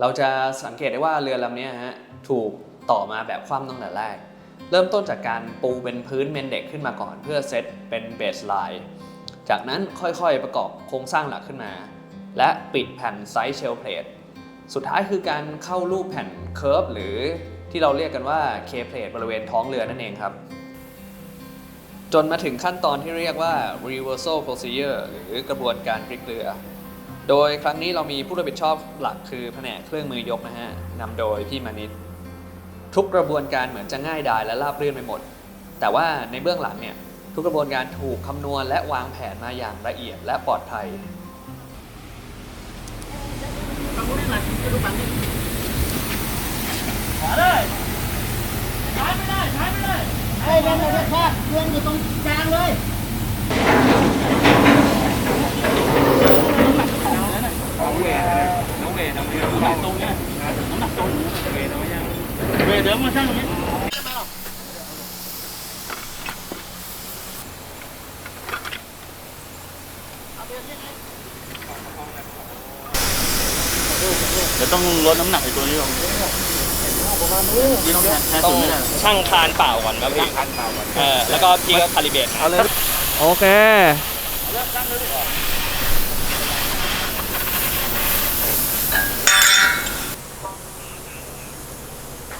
เราจะสังเกตได้ว่าเรือลำนี้ฮะถูกต่อมาแบบคว่ำตั้งแต่แรก เริ่มต้นจากการปูเป็นพื้นเมนเด็กขึ้นมาก่อน เพื่อเซตเป็นเบสไลน์จากนั้นค่อยๆประกอบโครงสร้างหลักขึ้นมา และปิดแผ่นไซส์เชลเพลทสุดท้ายคือการเข้ารูปแผ่นเคิร์ฟหรือที่เราเรียกกันว่าเคเพลทบริเวณท้องเรือนั่นเองครับ จนมาถึงขั้นตอนที่เรียกว่า reversal procedure หรือกระบวนการพลิกเรือ โดยครั้งนี้เรามีผู้รับผิดชอบหลักคือแผนกเครื่องมือยกนะฮะนำโดยพี่มานิตทุกกระบวนการเหมือนจะง่ายดายและราบรื่นไปหมด แต่ว่าในเบื้องหลังเนี่ยทุกกระบวนการถูกคำนวณและวางแผนมาอย่างละเอียดและปลอดภัย ไอ้เดินเลยแคบเรือนอยู่ตรงกลางเลย เดี๋ยวต้องลดน้ำหนักไอ้ตัวนี้ลงนี่ต้องแทนแทนต้อสูงงไม่ได้ช่างคานเปล่าก่อนครับพี่เออแล้วก็พี่ก็คาลิเบรตเอาเลย โอเคหนึ่งห้า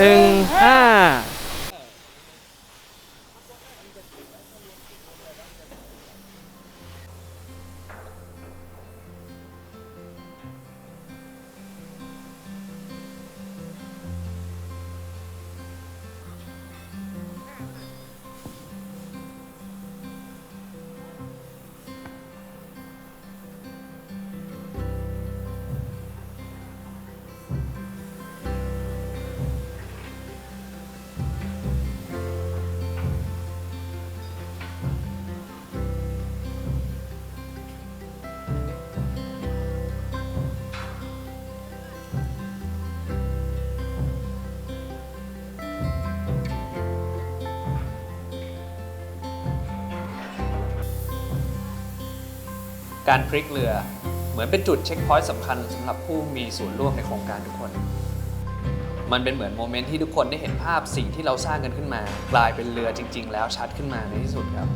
1 5 การพลิกเรือ เหมือนเป็นจุดเช็คพอยต์สำคัญสำหรับผู้มีส่วนร่วมในโครงการทุกคน มันเป็นเหมือนโมเมนต์ที่ทุกคนได้เห็นภาพสิ่งที่เราสร้างกันขึ้นมา กลายเป็นเรือจริง ๆ แล้วชัดขึ้นมาในที่สุดครับ